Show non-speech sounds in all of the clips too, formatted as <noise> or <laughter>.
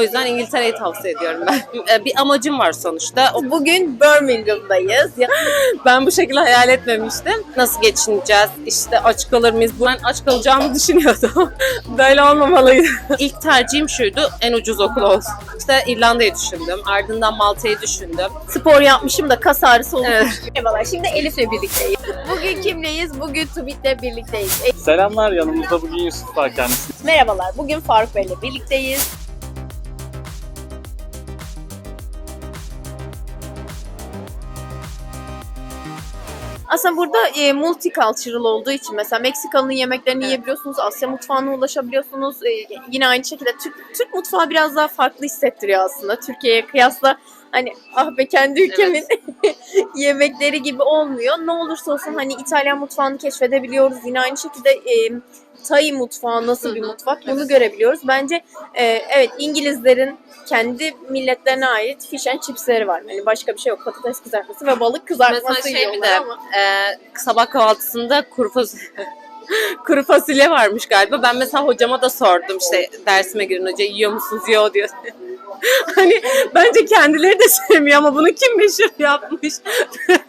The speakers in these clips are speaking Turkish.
O yüzden İngiltere'yi tavsiye ediyorum ben. Ee, <laughs> Bir amacım var sonuçta. Bugün Birmingham'dayız. <laughs> Ben bu şekilde hayal etmemiştim. Nasıl geçineceğiz? İşte aç kalır mıyız? Ben aç kalacağımı <laughs> düşünüyordum. Böyle olmamalıydı. İlk tercihim şuydu. En ucuz okul olsun. İşte İrlanda'yı düşündüm. Ardından Malta'yı düşündüm. Spor yapmışım da kas ağrısı olmuş. Evet. Merhabalar. Şimdi Elif'le birlikteyiz. Bugün kimleyiz? Bugün Tubit'le birlikteyiz. E, Selamlar yanımızda bugün Yusuf var kendisi. merhabalar. Bugün Faruk Bey'le birlikteyiz. Aslında burada e, multicultural olduğu için mesela Meksikalı'nın yemeklerini Evet. yiyebiliyorsunuz, Asya mutfağına ulaşabiliyorsunuz. E, yine aynı şekilde Türk, Türk mutfağı biraz daha farklı hissettiriyor aslında. Türkiye'ye kıyasla hani ah be kendi ülkemin <laughs> yemekleri gibi olmuyor. Ne olursa olsun hani İtalyan mutfağını keşfedebiliyoruz. Yine aynı şekilde e, Tay mutfağı nasıl bir mutfak bunu Evet. görebiliyoruz. Bence e, evet İngilizlerin kendi milletlerine ait fish and chipsleri var. Hani başka bir şey yok. Patates kızartması ve balık kızartması Mesela şey bir de ama. e, sabah kahvaltısında kuru fasulye, <laughs> kuru fasulye varmış galiba. Ben mesela hocama da sordum işte dersime girin hoca yiyor musunuz? Yiyor diyor. <laughs> <laughs> hani bence kendileri de <laughs> sevmiyor ama bunu kim meşhur yapmış?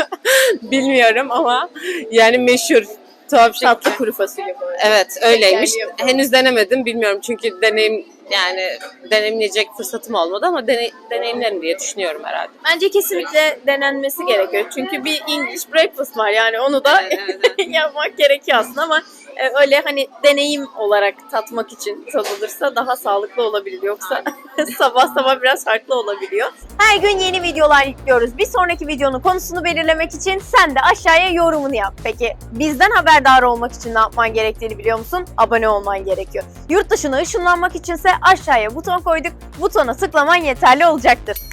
<laughs> Bilmiyorum ama yani meşhur. Tuhaf şey. Tatlı kuru fasulye bu arada. Evet öyleymiş. Şekerli yapalım. Henüz denemedim bilmiyorum çünkü deneyim yani deneyimleyecek fırsatım olmadı ama deney, deneyimlerim diye düşünüyorum herhalde. Bence kesinlikle denenmesi gerekiyor. Çünkü bir English breakfast var yani onu da Evet, evet, evet. yapmak gerekiyor aslında ama e, öyle hani deneyim olarak tatmak için tadılırsa daha sağlıklı olabilir. Yoksa <laughs> sabah sabah biraz farklı olabiliyor. Her gün yeni videolar yüklüyoruz. Bir sonraki videonun konusunu belirlemek için sen de aşağıya yorumunu yap. Peki bizden haberdar olmak için ne yapman gerektiğini biliyor musun? Abone olman gerekiyor. Yurt dışına ışınlanmak içinse aşağıya buton koyduk. Butona tıklaman yeterli olacaktır.